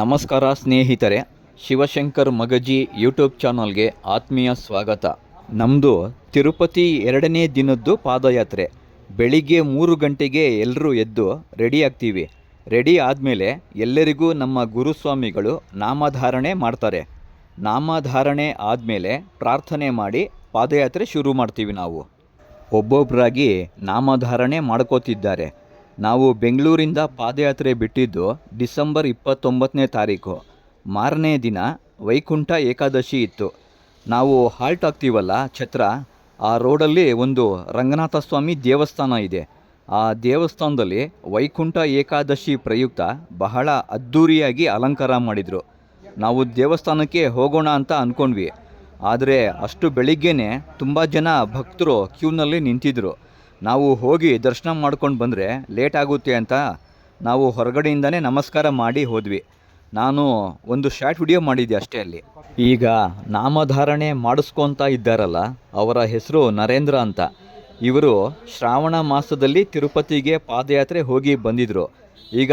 ನಮಸ್ಕಾರ ಸ್ನೇಹಿತರೆ, ಶಿವಶಂಕರ್ ಮಗಜಿ ಯೂಟ್ಯೂಬ್ ಚಾನಲ್ಗೆ ಆತ್ಮೀಯ ಸ್ವಾಗತ. ನಮ್ಮದು ತಿರುಪತಿ ಎರಡನೇ ದಿನದ್ದು ಪಾದಯಾತ್ರೆ. ಬೆಳಿಗ್ಗೆ ಮೂರು ಗಂಟೆಗೆ ಎಲ್ಲರೂ ಎದ್ದು ರೆಡಿ ಆಗ್ತೀವಿ. ರೆಡಿ ಆದಮೇಲೆ ಎಲ್ಲರಿಗೂ ನಮ್ಮ ಗುರುಸ್ವಾಮಿಗಳು ನಾಮಧಾರಣೆ ಮಾಡ್ತಾರೆ. ನಾಮಧಾರಣೆ ಆದಮೇಲೆ ಪ್ರಾರ್ಥನೆ ಮಾಡಿ ಪಾದಯಾತ್ರೆ ಶುರು ಮಾಡ್ತೀವಿ ನಾವು. ಒಬ್ಬೊಬ್ಬರಾಗಿ ನಾಮಧಾರಣೆ ಮಾಡ್ಕೋತಿದ್ದಾರೆ. ನಾವು ಬೆಂಗಳೂರಿಂದ ಪಾದಯಾತ್ರೆ ಬಿಟ್ಟಿದ್ದು ಡಿಸೆಂಬರ್ ಇಪ್ಪತ್ತೊಂಬತ್ತನೇ ತಾರೀಕು. ಮಾರನೇ ದಿನ ವೈಕುಂಠ ಏಕಾದಶಿ ಇತ್ತು. ನಾವು ಹಾಲ್ಟ್ ಆಗ್ತೀವಲ್ಲ ಛತ್ರ, ಆ ರೋಡಲ್ಲಿ ಒಂದು ರಂಗನಾಥ ಸ್ವಾಮಿ ದೇವಸ್ಥಾನ ಇದೆ. ಆ ದೇವಸ್ಥಾನದಲ್ಲಿ ವೈಕುಂಠ ಏಕಾದಶಿ ಪ್ರಯುಕ್ತ ಬಹಳ ಅದ್ಧೂರಿಯಾಗಿ ಅಲಂಕಾರ ಮಾಡಿದರು. ನಾವು ದೇವಸ್ಥಾನಕ್ಕೆ ಹೋಗೋಣ ಅಂತ ಅಂದ್ಕೊಂಡ್ವಿ ಆದರೆ ಅಷ್ಟು ಬೆಳಿಗ್ಗೆನೇ ತುಂಬ ಜನ ಭಕ್ತರು ಕ್ಯೂನಲ್ಲಿ ನಿಂತಿದ್ದರು ನಾವು ಹೋಗಿ ದರ್ಶನ ಮಾಡ್ಕೊಂಡು ಬಂದರೆ ಲೇಟ್ ಆಗುತ್ತೆ ಅಂತ ನಾವು ಹೊರಗಡೆಯಿಂದನೇ ನಮಸ್ಕಾರ ಮಾಡಿ ಹೋದ್ವಿ. ನಾನು ಒಂದು ಶಾರ್ಟ್ ವಿಡಿಯೋ ಮಾಡಿದ್ದೆ ಅಷ್ಟೇ ಅಲ್ಲಿ. ಈಗ ನಾಮಧಾರಣೆ ಮಾಡಿಸ್ಕೊತಾ ಇದ್ದಾರಲ್ಲ, ಅವರ ಹೆಸರು ನರೇಂದ್ರ ಅಂತ. ಇವರು ಶ್ರಾವಣ ಮಾಸದಲ್ಲಿ ತಿರುಪತಿಗೆ ಪಾದಯಾತ್ರೆ ಹೋಗಿ ಬಂದಿದ್ದರು ಈಗ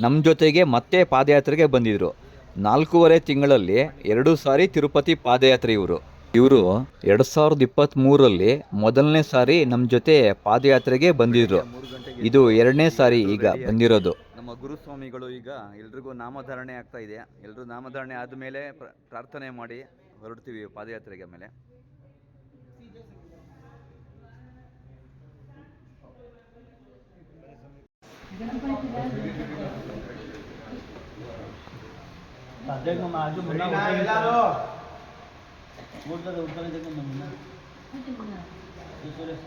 ನಮ್ಮ ಜೊತೆಗೆ ಮತ್ತೆ ಪಾದಯಾತ್ರೆಗೆ ಬಂದಿದ್ದರು ನಾಲ್ಕೂವರೆ ತಿಂಗಳಲ್ಲಿ ಎರಡು ಸಾರಿ ತಿರುಪತಿ ಪಾದಯಾತ್ರೆ ಇವರು. ಇವರು ಎರಡ್ ಸಾವಿರದ ಇಪ್ಪತ್ತ್ಮೂರರಲ್ಲಿ ಮೊದಲನೇ ಸಾರಿ ನಮ್ಮ ಜೊತೆ ಪಾದಯಾತ್ರೆಗೆ ಬಂದಿದ್ರು. ಇದು ಎರಡನೇ ಸಾರಿ ಈಗ ಬಂದಿರೋದು. ನಮ್ಮ ಗುರುಸ್ವಾಮಿಗಳು ಈಗ ಎಲ್ರಿಗೂ ನಾಮಧಾರಣೆ ಆಗ್ತಾ ಇದೆ. ಎಲ್ಲರೂ ನಾಮಧಾರಣೆ ಆದಮೇಲೆ ಪ್ರಾರ್ಥನೆ ಮಾಡಿ ಹೊರಡ್ತೀವಿ ಪಾದಯಾತ್ರೆಗೆ ಮೇಲೆ ಅದೇಗ ಮಾಜು ಮುನ್ನ ಊಟದ ಊಟದ ಜಗ ಮುನ್ನ ಈ ಸುರೇಶ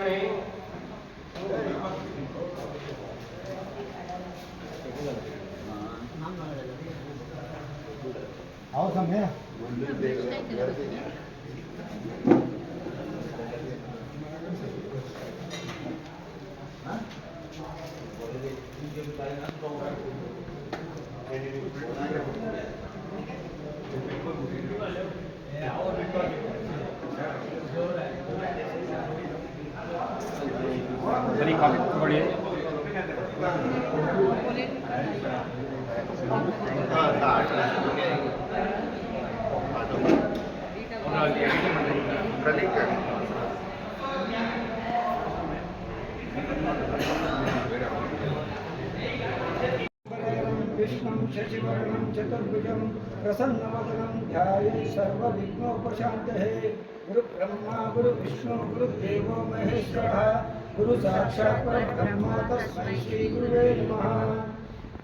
này అవసరం Yeah, ಬರೀ ಕಾಫಿ ತಗೊಳ್ಳಿ ಪ್ರಲೀಕ शशिवर्णं चतुर्भुजं प्रसन्नवदनं ध्याये सर्वविघ्नोपशान्तये गुरुब्रह्मा, गुरुविष्णु, गुरुदेवो महेश्वरः। गुरुसाक्षात् परब्रह्म तस्मै श्रीगुरुवे नमः।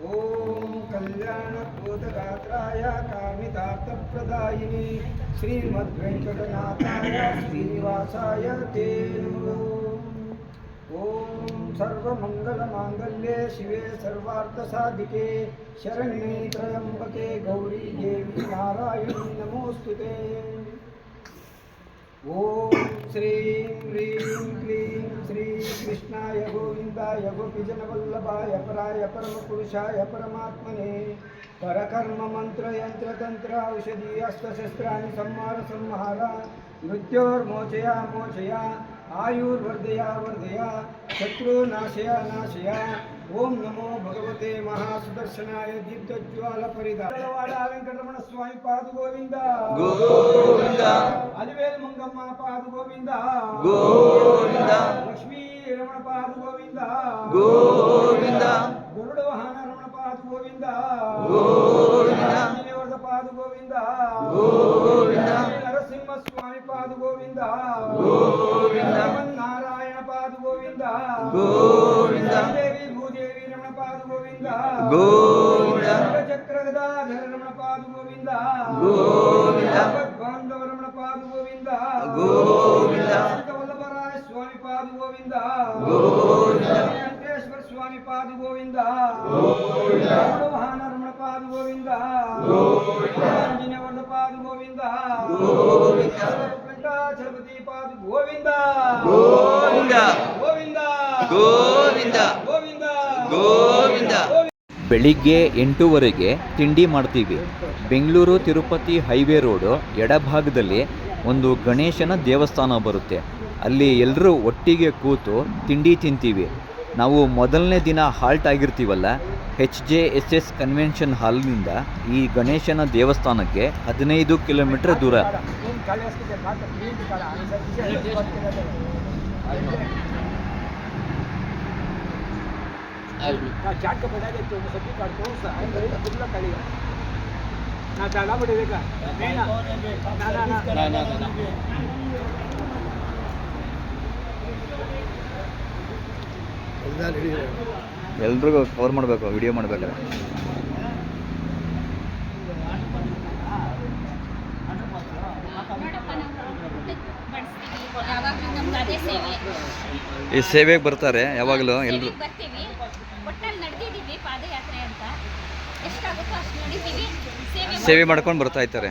ॐ कल्याणभूतगात्राय कामितार्थप्रदायिनि श्रीमद्वेङ्कटनाथाय श्रीनिवासाय ते ॐ सर्वमङ्गलमाङ्गल्ये शिवे सर्वार्थसाधिके शरण्ये त्र्यम्बके गौरी देवी नारायणी नमोऽस्तु ते। ॐ श्रीं ह्रीं क्लीं श्रीकृष्णाय गोविन्दाय गोपीजनवल्लभाय पराय परमपुरुषाय परमात्मने परकर्ममन्त्रयन्त्रतन्त्र औषधी अस्त्रशस्त्राणि संहार संहार मृत्योर्मोचया मोचया ఆయుర్వర్ధయా వర్ధయా శత్రు నాశయ నాశయ ఓం నమో భగవతే మహాసుదర్శనాయ దీప్తజ్వాల పరిదాడ వెంకటరమణ స్వామి పాదు గోవింద గోవింద అలివేలు మంగమ్మ పాదు గోవింద లక్ష్మీ రమణ పాదు గోవింద గోవింద ಬೆಳಿಗ್ಗೆ ಎಂಟೂವರೆಗೆ ತಿಂಡಿ ಮಾಡ್ತೀವಿ. ಬೆಂಗಳೂರು ತಿರುಪತಿ ಹೈವೇ ರೋಡು ಎಡಭಾಗದಲ್ಲಿ ಒಂದು ಗಣೇಶನ ದೇವಸ್ಥಾನ ಬರುತ್ತೆ. ಅಲ್ಲಿ ಎಲ್ಲರೂ ಒಟ್ಟಿಗೆ ಕೂತು ತಿಂಡಿ ತಿಂತೀವಿ. ನಾವು ಮೊದಲನೇ ದಿನ halt ಆಗಿರ್ತೀವಲ್ಲ H J S S convention ಹಾಲ್ನಿಂದ ಈ ಗಣೇಶನ ದೇವಸ್ಥಾನಕ್ಕೆ ಹದಿನೈದು ಕಿಲೋಮೀಟರ್ ದೂರ ಎಲ್ರಿಗೂ ಕವರ್ ಮಾಡಬೇಕು ವಿಡಿಯೋ ಸೇವೆ ಈ ಸೇವೆಗೆ ಬರ್ತಾರೆ ಯಾವಾಗಲೂ ಎಲ್ಲರೂ ಸೇವೆ ಮಾಡ್ಕೊಂಡು ಬರ್ತಾ ಇರ್ತಾರೆ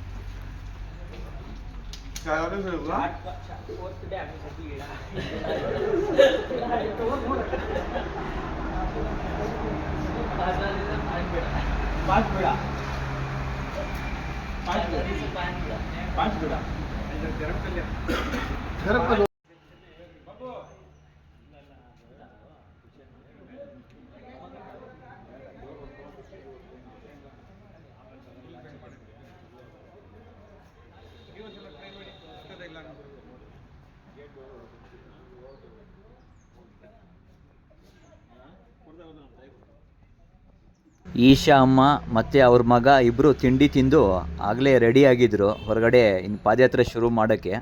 चारों से होगा पाँच बिड़ा पाँच बिड़ा पाँच बिड़ा गरम कर लिया। गरम कर ಈಶಾ ಅಮ್ಮ ಮತ್ತು ಅವ್ರ ಮಗ ಇಬ್ಬರು ತಿಂಡಿ ತಿಂದು ಆಗಲೇ ರೆಡಿಯಾಗಿದ್ದರು ಹೊರಗಡೆ ಇನ್ನು ಪಾದಯಾತ್ರೆ ಶುರು ಮಾಡೋಕ್ಕೆ.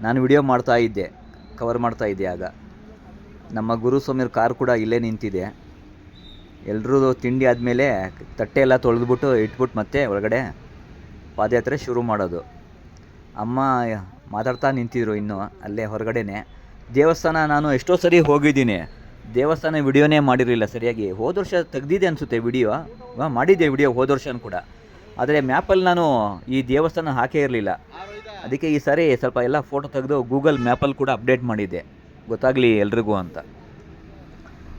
ನಾನು ವಿಡಿಯೋ ಮಾಡ್ತಾ ಇದ್ದೆ ಕವರ್ ಮಾಡ್ತಾ ಇದ್ದೆ ಆಗ. ನಮ್ಮ ಗುರುಸ್ವಾಮಿಯವ್ರ ಕಾರ್ ಕೂಡ ಇಲ್ಲೇ ನಿಂತಿದೆ. ಎಲ್ಲರೂ ತಿಂಡಿ ಆದಮೇಲೆ ತಟ್ಟೆ ಎಲ್ಲ ತೊಳೆದ್ಬಿಟ್ಟು ಇಟ್ಬಿಟ್ಟು ಮತ್ತೆ ಒಳಗಡೆ ಪಾದಯಾತ್ರೆ ಶುರು ಮಾಡೋದು. ಅಮ್ಮ ಮಾತಾಡ್ತಾ ನಿಂತಿದ್ರು ಇನ್ನು ಅಲ್ಲೇ ಹೊರಗಡೆನೆ. ದೇವಸ್ಥಾನ ನಾನು ಎಷ್ಟೋ ಸರಿ ಹೋಗಿದ್ದೀನಿ. ದೇವಸ್ಥಾನ ವಿಡಿಯೋನೇ ಮಾಡಿರಲಿಲ್ಲ ಸರಿಯಾಗಿ. ಹೋದ ವರ್ಷ ತೆಗ್ದಿದೆ ಅನಿಸುತ್ತೆ ವಿಡಿಯೋ. ಮಾಡಿದ್ದೆ ವಿಡಿಯೋ ಹೋದ ಕೂಡ. ಆದರೆ ಮ್ಯಾಪಲ್ಲಿ ನಾನು ಈ ದೇವಸ್ಥಾನ ಹಾಕೇ ಇರಲಿಲ್ಲ. ಅದಕ್ಕೆ ಈ ಸಾರಿ ಸ್ವಲ್ಪ ಎಲ್ಲ ಫೋಟೋ ತೆಗೆದು ಗೂಗಲ್ ಮ್ಯಾಪಲ್ಲಿ ಕೂಡ ಅಪ್ಡೇಟ್ ಮಾಡಿದ್ದೆ. ಗೊತ್ತಾಗಲಿ ಎಲ್ರಿಗೂ ಅಂತ.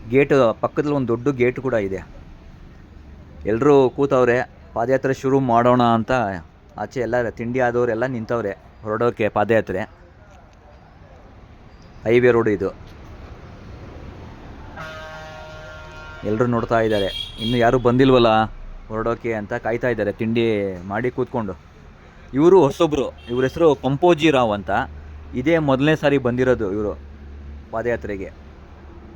ಗೇಟು ಪಕ್ಕದಲ್ಲಿ ಒಂದು ದೊಡ್ಡ ಗೇಟ್ ಕೂಡ ಇದೆ. ಎಲ್ಲರೂ ಕೂತವ್ರೆ, ಪಾದಯಾತ್ರೆ ಶುರು ಮಾಡೋಣ ಅಂತ ಆಚೆ ಎಲ್ಲ ತಿಂಡಿ ಆದವರೆಲ್ಲ ನಿಂತವ್ರೆ ಹೊರಡೋಕೆ ಪಾದಯಾತ್ರೆ. ಹೈವೇ ರೋಡ್ ಇದು. ಎಲ್ಲರೂ ನೋಡ್ತಾ ಇದ್ದಾರೆ. ಇನ್ನು ಯಾರೂ ಬಂದಿಲ್ವಲ್ಲ? ಹೊರಡೋಕೆ ಅಂತ ಕಾಯ್ತಾ ಇದ್ದಾರೆ, ತಿಂಡಿ ಮಾಡಿ ಕೂತ್ಕೊಂಡು. ಇವರು ಹೊಸೊಬ್ಬರು ಇವ್ರ ಹೆಸರು ಪಂಪೋಜಿ ರಾವ್ ಅಂತ. ಇದೇ ಮೊದಲನೇ ಸಾರಿ ಬಂದಿರೋದು ಇವರು ಪಾದಯಾತ್ರೆಗೆ.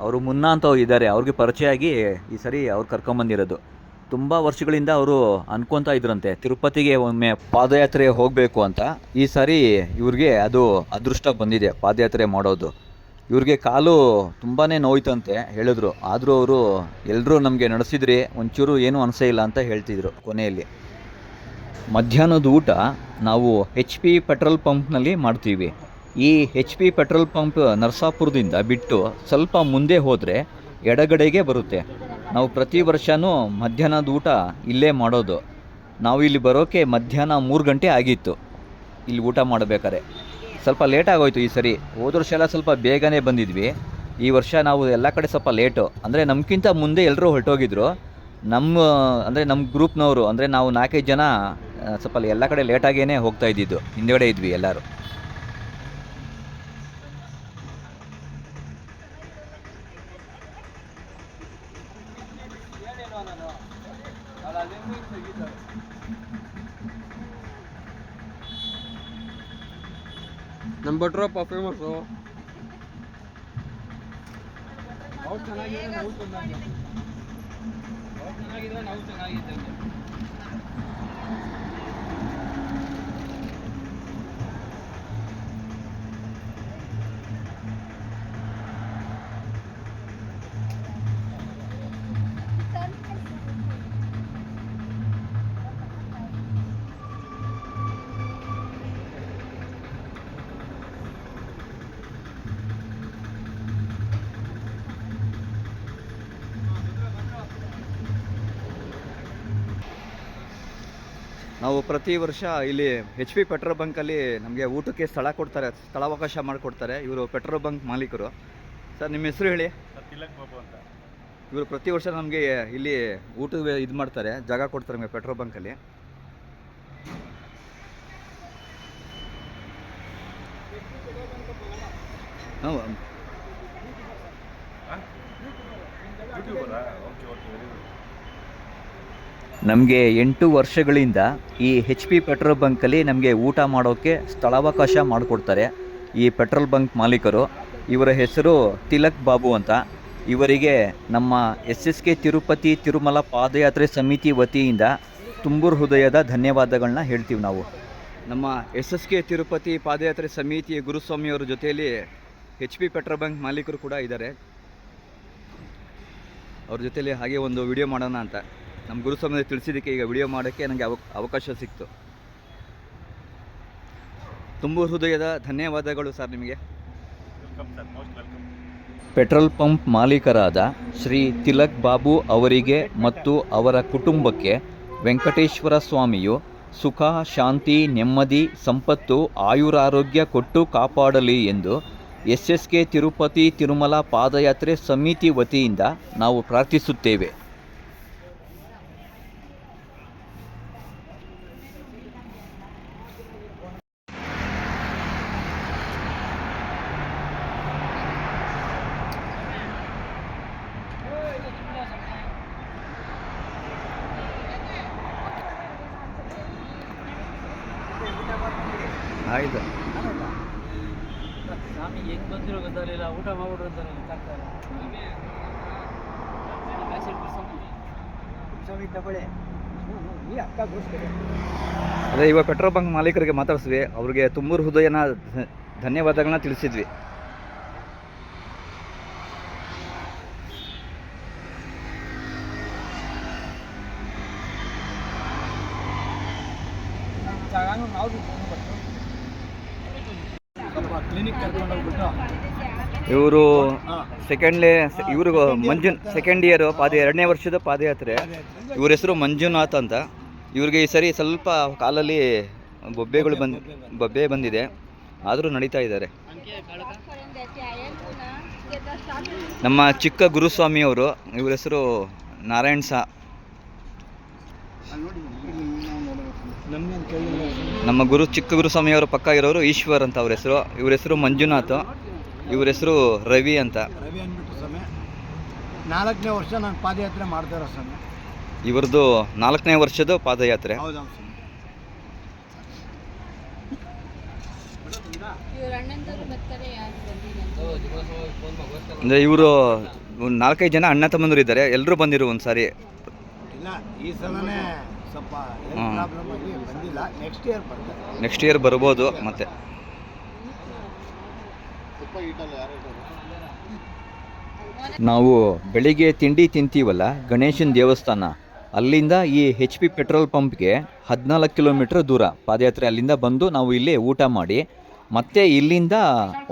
ಅವರು ಮುನ್ನ ಅಂತ ಇದ್ದಾರೆ. ಅವ್ರಿಗೆ ಪರಿಚಯ ಆಗಿ ಈ ಸರಿ ಅವ್ರು ಕರ್ಕೊಂಬಂದಿರೋದು ತುಂಬ ವರ್ಷಗಳಿಂದ ಅವರು ಅನ್ಕೊತಾ ಇದ್ರಂತೆ, ತಿರುಪತಿಗೆ ಒಮ್ಮೆ ಪಾದಯಾತ್ರೆ ಹೋಗಬೇಕು ಅಂತ. ಈ ಸಾರಿ ಇವ್ರಿಗೆ ಅದು ಅದೃಷ್ಟ ಬಂದಿದೆ, ಪಾದಯಾತ್ರೆ ಮಾಡೋದು. ಇವ್ರಿಗೆ ಕಾಲು ತುಂಬಾ ನೋಯ್ತಂತೆ ಹೇಳಿದ್ರು. ಆದರೂ ಅವರು ಎಲ್ಲರೂ ನಮಗೆ ನಡೆಸಿದ್ರಿ ಒಂಚೂರು ಏನೂ ಅನಿಸೇ ಇಲ್ಲ ಅಂತ ಹೇಳ್ತಿದ್ರು ಕೊನೆಯಲ್ಲಿ. ಮಧ್ಯಾಹ್ನದ ಊಟ ನಾವು ಹೆಚ್ ಪಿ ಪೆಟ್ರೋಲ್ ಪಂಪ್ನಲ್ಲಿ ಮಾಡ್ತೀವಿ. ಈ ಹೆಚ್ ಪಿ ಪೆಟ್ರೋಲ್ ಪಂಪ್ ನರಸಾಪುರದಿಂದ ಬಿಟ್ಟು ಸ್ವಲ್ಪ ಮುಂದೆ ಹೋದರೆ ಎಡಗಡೆಗೆ ಬರುತ್ತೆ. ನಾವು ಪ್ರತಿ ವರ್ಷವೂ ಮಧ್ಯಾಹ್ನದ ಊಟ ಇಲ್ಲೇ ಮಾಡೋದು. ನಾವು ಇಲ್ಲಿ ಬರೋಕ್ಕೆ ಮಧ್ಯಾಹ್ನ ಮೂರು ಗಂಟೆ ಆಗಿತ್ತು. ಇಲ್ಲಿ ಊಟ ಮಾಡಬೇಕಾದ್ರೆ. ಸ್ವಲ್ಪ ಲೇಟ್ ಆಗೋಯ್ತು ಈ ಸರಿ. ಹೋದ ವರ್ಷ ಎಲ್ಲ ಸ್ವಲ್ಪ ಬೇಗನೆ ಬಂದಿದ್ವಿ. ಈ ವರ್ಷ ನಾವು ಎಲ್ಲ ಕಡೆ ಸ್ವಲ್ಪ ಲೇಟು ಅಂದರೆ ನಮ್ಗಿಂತ ಮುಂದೆ ಎಲ್ಲರೂ ಹೊರಟೋಗಿದ್ರು. ನಮ್ಮ, ಅಂದರೆ ನಮ್ಮ ಗ್ರೂಪ್ನವರು ಅಂದರೆ ನಾವು ನಾಲ್ಕೈದು ಜನ ಸ್ವಲ್ಪ ಎಲ್ಲ ಕಡೆ ಲೇಟಾಗೇ ಹೋಗ್ತಾ ಇದ್ದಿದ್ದು. ಹಿಂದುಗಡೆ ಇದ್ವಿ ಎಲ್ಲರೂ. ಭಟ್ರಪ್ಪ ಫೇಮಸ್ಸು ಅವ್ರು ನಾವು ಚೆನ್ನಾಗಿದ್ದೇವೆ. ನಾವು ಪ್ರತಿ ವರ್ಷ ಇಲ್ಲಿ ಎಚ್ ಪಿ ಪೆಟ್ರೋಲ್ ಬಂಕಲ್ಲಿ ನಮಗೆ ಊಟಕ್ಕೆ ಸ್ಥಳ ಕೊಡ್ತಾರೆ ಸ್ಥಳಾವಕಾಶ ಮಾಡಿಕೊಡ್ತಾರೆ ಇವರು ಪೆಟ್ರೋಲ್ ಬಂಕ್ ಮಾಲೀಕರು. ಸರ್ ನಿಮ್ಮ ಹೆಸರು ಹೇಳಿ? ತಿಲಕ್ ಬಾಬು ಅಂತ. ಇವರು ಪ್ರತಿ ವರ್ಷ ನಮಗೆ ಇಲ್ಲಿ ಊಟ ಇದು ಮಾಡ್ತಾರೆ ಜಾಗ ಕೊಡ್ತಾರೆ ನಮಗೆ ಪೆಟ್ರೋಲ್ ಬಂಕಲ್ಲಿ ನಾವು ನಮಗೆ ಎಂಟು ವರ್ಷಗಳಿಂದ ಈ ಹೆಚ್ ಪಿ ಪೆಟ್ರೋಲ್ ಬಂಕಲ್ಲಿ ನಮಗೆ ಊಟ ಮಾಡೋಕ್ಕೆ ಸ್ಥಳಾವಕಾಶ ಮಾಡಿಕೊಡ್ತಾರೆ ಈ ಪೆಟ್ರೋಲ್ ಬಂಕ್ ಮಾಲೀಕರು. ಇವರ ಹೆಸರು ತಿಲಕ್ ಬಾಬು ಅಂತ. ಇವರಿಗೆ ನಮ್ಮ S S K Tirupati Tirumala ಪಾದಯಾತ್ರೆ ಸಮಿತಿ ವತಿಯಿಂದ ತುಂಬೂರು ಹೃದಯದ ಧನ್ಯವಾದಗಳನ್ನ ಹೇಳ್ತೀವಿ ನಾವು. ನಮ್ಮ ಎಸ್ ಎಸ್ ಕೆ ತಿರುಪತಿ ಪಾದಯಾತ್ರೆ ಸಮಿತಿ ಗುರುಸ್ವಾಮಿಯವರ ಜೊತೆಯಲ್ಲಿ ಹೆಚ್ ಪಿ ಪೆಟ್ರೋಲ್ ಬಂಕ್ ಮಾಲೀಕರು ಕೂಡ ಇದ್ದಾರೆ. ಅವ್ರ ಜೊತೆಯಲ್ಲಿ ಹಾಗೆ ಒಂದು ವಿಡಿಯೋ ಮಾಡೋಣ ಅಂತ. ನಮ್ಮ ಗುರುಸ್ವಾಮಿ ತಿಳಿಸಿದ್ದಕ್ಕೆ ಈಗ ವಿಡಿಯೋ ಮಾಡೋಕ್ಕೆ ನನಗೆ ಅವ ಅವಕಾಶ ಸಿಕ್ತು. ತುಂಬ ಹೃದಯದ ಧನ್ಯವಾದಗಳು ಸರ್ ನಿಮಗೆ. ಪೆಟ್ರೋಲ್ ಪಂಪ್ ಮಾಲೀಕರಾದ ಶ್ರೀ ತಿಲಕ್ ಬಾಬು ಅವರಿಗೆ ಮತ್ತು ಅವರ ಕುಟುಂಬಕ್ಕೆ ವೆಂಕಟೇಶ್ವರ ಸ್ವಾಮಿಯು ಸುಖ ಶಾಂತಿ ನೆಮ್ಮದಿ ಸಂಪತ್ತು ಆಯುರಾರೋಗ್ಯ ಕೊಟ್ಟು ಕಾಪಾಡಲಿ ಎಂದು S S K Tirupati Tirumala ಪಾದಯಾತ್ರೆ ಸಮಿತಿ ವತಿಯಿಂದ ನಾವು ಪ್ರಾರ್ಥಿಸುತ್ತೇವೆ. ಆಯ್ತು. ಸ್ವಾಮಿ ಹೆಂಗ್ ಬಂದಿರೋ ಗೊತ್ತಾಗಲಿಲ್ಲ ಊಟ ಮಾಡ್ಬಿಡ್ರು ಅಂತಾರೆ ಗೊತ್ತಾಗ್ತಾರೆ ಸ್ವಾಮಿ ತಗೊಳ್ಳಿ. ಅದೇ ಇವಾಗ ಪೆಟ್ರೋಲ್ ಬಂಕ್ ಮಾಲೀಕರಿಗೆ ಮಾತಾಡಿಸಿದ್ವಿ ಅವ್ರಿಗೆ ತುಂಬೂರು ಹೃದಯನ ಧನ್ಯವಾದಗಳನ್ನ ತಿಳಿಸಿದ್ವಿ. ಇವರು ಸೆಕೆಂಡ್ ಲೇ ಇವ್ರಿಗೂ ಮಂಜುನ್ ಸೆಕೆಂಡ್ ಇಯರ್ ಪಾದ ಎರಡನೇ ವರ್ಷದ ಪಾದಯಾತ್ರೆ. ಇವ್ರ ಹೆಸರು ಮಂಜುನಾಥ್ ಅಂತ. ಇವ್ರಿಗೆ ಈ ಸರಿ ಸ್ವಲ್ಪ ಕಾಲಲ್ಲಿ ಬೊಬ್ಬೆಗಳು ಬಂದ್ ಬೊಬ್ಬೆ ಬಂದಿದೆ. ಆದರೂ ನಡೀತಾ ಇದ್ದಾರೆ. ನಮ್ಮ ಚಿಕ್ಕ ಗುರುಸ್ವಾಮಿ ಅವರು ಇವ್ರ ಹೆಸರು ನಾರಾಯಣ್ ಸಾ. ನಮ್ಮ ಗುರು ಚಿಕ್ಕ ಗುರುಸ್ವಾಮಿ ಅವರ ಪಕ್ಕ ಇರೋರು ಈಶ್ವರ್ ಅಂತ ಅವ್ರ ಹೆಸರು. ಇವ್ರ ಹೆಸರು ಮಂಜುನಾಥ್ ಇವ್ರ ಹೆಸರು ರವಿ ಅಂತ. ರವಿ ಅಂದ್ಬಿಟ್ಟು ಸ್ವಾಮಿ. ನಾಲ್ಕನೇ ವರ್ಷ ನಾನು ಪಾದಯಾತ್ರೆ ಮಾಡ್ತಾ ಇರೋ ಸ್ವಾಮಿ. ಇವ್ರದ್ದು ನಾಲ್ಕನೇ ವರ್ಷದ ಪಾದಯಾತ್ರೆ. ಹೌದೌದು ಸ್ವಾಮಿ. ಅಂದರೆ ಇವರು ನಾಲ್ಕೈದು ಜನ ಅಣ್ಣ ತಮ್ಮಂದರು ಇದ್ದಾರೆ. ಎಲ್ಲರೂ ಬಂದಿರು ಒಂದ್ಸಾರಿ. ಇಲ್ಲ ಈ ಸಲನೇ ಸ್ವಲ್ಪ. ಪ್ರಾಬ್ಲಮ್ ಆಗಿ ನೆಕ್ಸ್ಟ್ ಇಯರ್ ನೆಕ್ಸ್ಟ್ ಇಯರ್ ಬರ್ಬೋದು, ಮತ್ತೆ. ನಾವು ಬೆಳಿಗ್ಗೆ ತಿಂಡಿ ತಿಂತೀವಲ್ಲ, ಗಣೇಶನ ದೇವಸ್ಥಾನ. ಅಲ್ಲಿಂದ ಈ ಹೆಚ್ ಪಿ ಪೆಟ್ರೋಲ್ ಪಂಪ್ಗೆ ಹದಿನಾಲ್ಕು ಕಿಲೋಮೀಟ್ರ್ ದೂರ. ಪಾದಯಾತ್ರೆ ಅಲ್ಲಿಂದ ಬಂದು ನಾವು ಇಲ್ಲಿ ಊಟ ಮಾಡಿ, ಮತ್ತೆ ಇಲ್ಲಿಂದ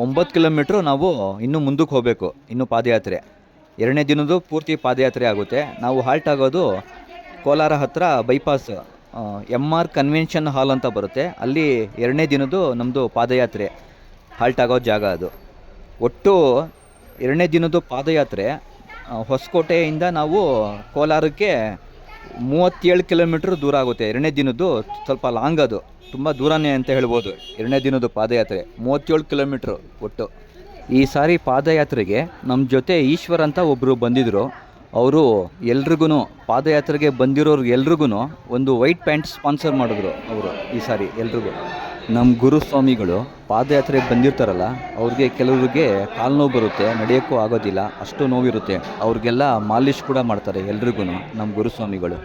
ಒಂಬತ್ತು ಕಿಲೋಮೀಟ್ರ್ ನಾವು ಇನ್ನೂ ಮುಂದಕ್ಕೆ ಹೋಗಬೇಕು, ಇನ್ನು ಪಾದಯಾತ್ರೆ. ಎರಡನೇ ದಿನದ್ದು ಪೂರ್ತಿ ಪಾದಯಾತ್ರೆ ಆಗುತ್ತೆ. ನಾವು ಹಾಲ್ಟ್ ಆಗೋದು ಕೋಲಾರ ಹತ್ತಿರ bypass M R convention hall ಅಂತ ಬರುತ್ತೆ. ಅಲ್ಲಿ ಎರಡನೇ ದಿನದ್ದು ನಮ್ಮದು ಪಾದಯಾತ್ರೆ. ಹಾಲ್ಟ್ ಆಗೋ ಜಾಗ ಅದು. ಒಟ್ಟು ಎರಡನೇ ದಿನದ್ದು ಪಾದಯಾತ್ರೆ ಹೊಸಕೋಟೆಯಿಂದ ನಾವು ಕೋಲಾರಕ್ಕೆ ಮೂವತ್ತೇಳು ಕಿಲೋಮೀಟ್ರ್ ದೂರ ಆಗುತ್ತೆ. ಎರಡನೇ ದಿನದ್ದು ಸ್ವಲ್ಪ ಲಾಂಗ್ ಅದು. ತುಂಬ ದೂರನೇ ಅಂತ ಹೇಳ್ಬೋದು. ಎರಡನೇ ದಿನದ್ದು ಪಾದಯಾತ್ರೆ, ಮೂವತ್ತೇಳು ಕಿಲೋಮೀಟ್ರ್ ಒಟ್ಟು. ಈ ಸಾರಿ ಪಾದಯಾತ್ರೆಗೆ ನಮ್ಮ ಜೊತೆ ಈಶ್ವರ್ ಅಂತ ಒಬ್ಬರು ಬಂದಿದ್ದರು ಅವರು ಎಲ್ರಿಗೂ ಪಾದಯಾತ್ರೆಗೆ ಬಂದಿರೋರು ಎಲ್ರಿಗೂ ಒಂದು ವೈಟ್ ಪ್ಯಾಂಟ್ ಸ್ಪಾನ್ಸರ್ ಮಾಡಿದ್ರು ಅವರು ಈ ಸಾರಿ ಎಲ್ರಿಗೂ. ನಮ್ಮ ಗುರುಸ್ವಾಮಿಗಳು ಪಾದಯಾತ್ರೆಗೆ ಬಂದಿರ್ತಾರಲ್ಲ, ಅವ್ರಿಗೆ ಕೆಲವ್ರಿಗೆ ಕಾಲು ನೋವು ಬರುತ್ತೆ, ನಡೆಯೋಕ್ಕೂ ಆಗೋದಿಲ್ಲ, ಅಷ್ಟು ನೋವಿರುತ್ತೆ. ಅವ್ರಿಗೆಲ್ಲ ಮಾಲಿಶ್ ಕೂಡ ಮಾಡ್ತಾರೆ ಎಲ್ರಿಗೂ ನಮ್ಮ ಗುರುಸ್ವಾಮಿಗಳು.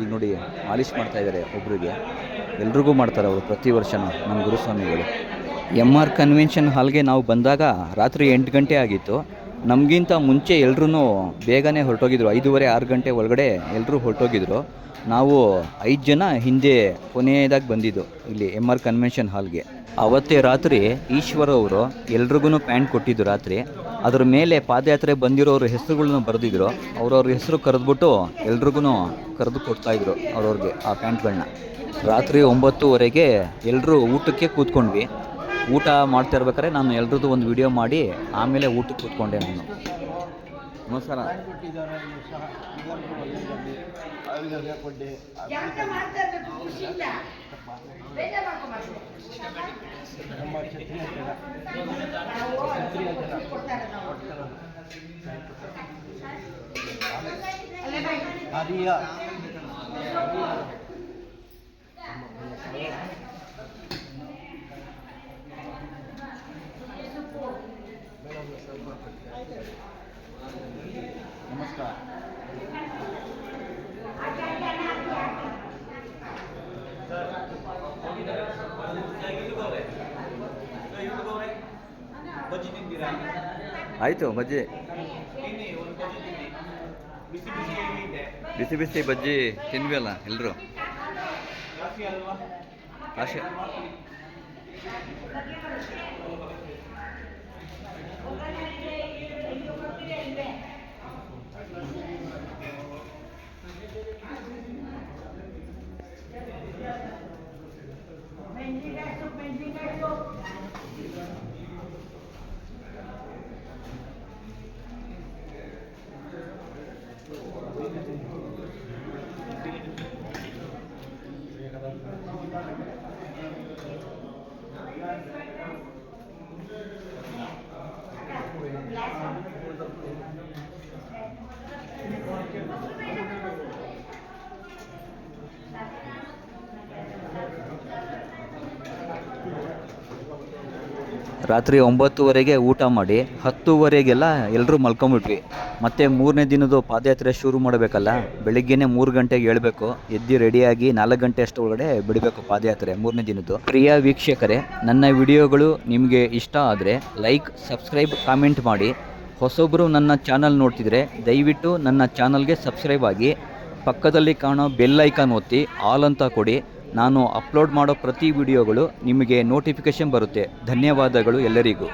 ಈಗ ನೋಡಿ, ಮಾಲಿಶ್ ಮಾಡ್ತಾ ಇದ್ದಾರೆ ಒಬ್ರಿಗೆ. ಎಲ್ರಿಗೂ ಮಾಡ್ತಾರೆ ಅವರು ಪ್ರತಿ ವರ್ಷನೂ ನಮ್ಮ ಗುರುಸ್ವಾಮಿಗಳು. ಎಂ ಆರ್ ಕನ್ವೆನ್ಷನ್ ಹಾಲ್ಗೆ ನಾವು ಬಂದಾಗ ರಾತ್ರಿ ಎಂಟು ಗಂಟೆ ಆಗಿತ್ತು. ನಮಗಿಂತ ಮುಂಚೆ ಎಲ್ಲರೂ ಬೇಗನೆ ಹೊರಟೋಗಿದ್ರು. ಐದೂವರೆ, ಆರು ಗಂಟೆ ಒಳಗಡೆ ಎಲ್ಲರೂ ಹೊರಟೋಗಿದ್ರು. ನಾವು ಐದು ಜನ ಹಿಂದೆ ಕೊನೆಯದಾಗಿ ಬಂದಿದ್ದು ಇಲ್ಲಿ ಎಂ ಆರ್ ಕನ್ವೆನ್ಷನ್ ಹಾಲ್ಗೆ. ಅವತ್ತೇ ರಾತ್ರಿ ಈಶ್ವರ ಅವರು ಎಲ್ರಿಗೂ ಪ್ಯಾಂಟ್ ಕೊಟ್ಟಿದ್ದು ರಾತ್ರಿ. ಅದ್ರ ಮೇಲೆ ಪಾದಯಾತ್ರೆ ಬಂದಿರೋರ ಹೆಸರುಗಳನ್ನ ಬರೆದಿದ್ರು. ಅವ್ರವ್ರ ಹೆಸರು ಕರೆದ್ಬಿಟ್ಟು ಎಲ್ರಿಗೂ ಕರೆದು ಕೊಡ್ತಾಯಿದ್ರು ಅವ್ರವ್ರಿಗೆ ಆ ಪ್ಯಾಂಟ್ಗಳನ್ನ ರಾತ್ರಿ ಒಂಬತ್ತುವರೆಗೆ ಎಲ್ಲರೂ ಊಟಕ್ಕೆ ಕೂತ್ಕೊಂಡ್ವಿ. ಊಟ ಮಾಡ್ತಾ ಇರ್ಬೇಕಾದ್ರೆ ನಾನು ಎಲ್ರದ್ದು ಒಂದು ವಿಡಿಯೋ ಮಾಡಿ ಆಮೇಲೆ ಊಟಕ್ಕೆ ಕೂತ್ಕೊಂಡೆ ನಾನು. ನಮಸ್ಕಾರ. ಕೊಟ್ಟಿದ್ದಾರೆ ಇಲ್ಲಿ ಸಹ ಎಲ್ಲರಿಗೂ ಒಳ್ಳೆಯದಾಗಲಿ ಆಯುರ್ವೇದ ಕೊಡ್ಡಿ ನಮ್ಮ ಕ್ಷತ್ರಿಯ ಜನ ಕ್ಷತ್ರಿಯ ಹರಿಯ ನಮಸ್ಕಾರ. ಆಯಿತು ಬಜ್ಜಿ. ಬಿಸಿ ಬಿಸಿ ಬಜ್ಜಿ ತಿನ್ವಿ ಅಲ್ಲ ಎಲ್ಲರೂ ರಾತ್ರಿ ಒಂಬತ್ತುವರೆಗೆ ಊಟ ಮಾಡಿ ಹತ್ತುವರೆಗೆಲ್ಲ ಎಲ್ಲರೂ ಮಲ್ಕೊಂಬಿಟ್ವಿ. ಮತ್ತೆ ಮೂರನೇ ದಿನದ್ದು ಪಾದಯಾತ್ರೆ ಶುರು ಮಾಡಬೇಕಲ್ಲ, ಬೆಳಿಗ್ಗೆನೆ ಮೂರು ಗಂಟೆಗೆ ಹೇಳಬೇಕು ಎದ್ದು ರೆಡಿಯಾಗಿ ನಾಲ್ಕು ಗಂಟೆ ಅಷ್ಟೊಳಗಡೆ ಬಿಡಬೇಕು ಪಾದಯಾತ್ರೆ ಮೂರನೇ ದಿನದ್ದು. ಪ್ರಿಯ ವೀಕ್ಷಕರೇ, ನನ್ನ ವಿಡಿಯೋಗಳು ನಿಮಗೆ ಇಷ್ಟ ಆದರೆ ಲೈಕ್, ಸಬ್ಸ್ಕ್ರೈಬ್, ಕಾಮೆಂಟ್ ಮಾಡಿ. ಹೊಸೊಬ್ಬರು ನನ್ನ ಚಾನಲ್ ನೋಡ್ತಿದ್ರೆ ದಯವಿಟ್ಟು ನನ್ನ ಚಾನಲ್ಗೆ ಸಬ್ಸ್ಕ್ರೈಬ್ ಆಗಿ, ಪಕ್ಕದಲ್ಲಿ ಕಾಣೋ ಬೆಲ್ ಐಕಾನ್ ಒತ್ತಿ, ಆಲ್ ಅಂತ ಕೊಡಿ. ನಾನು ಅಪ್ಲೋಡ್ ಮಾಡೋ ಪ್ರತಿ ವಿಡಿಯೋಗಳು ನಿಮಗೆ ನೋಟಿಫಿಕೇಷನ್ ಬರುತ್ತೆ. ಧನ್ಯವಾದಗಳು ಎಲ್ಲರಿಗೂ.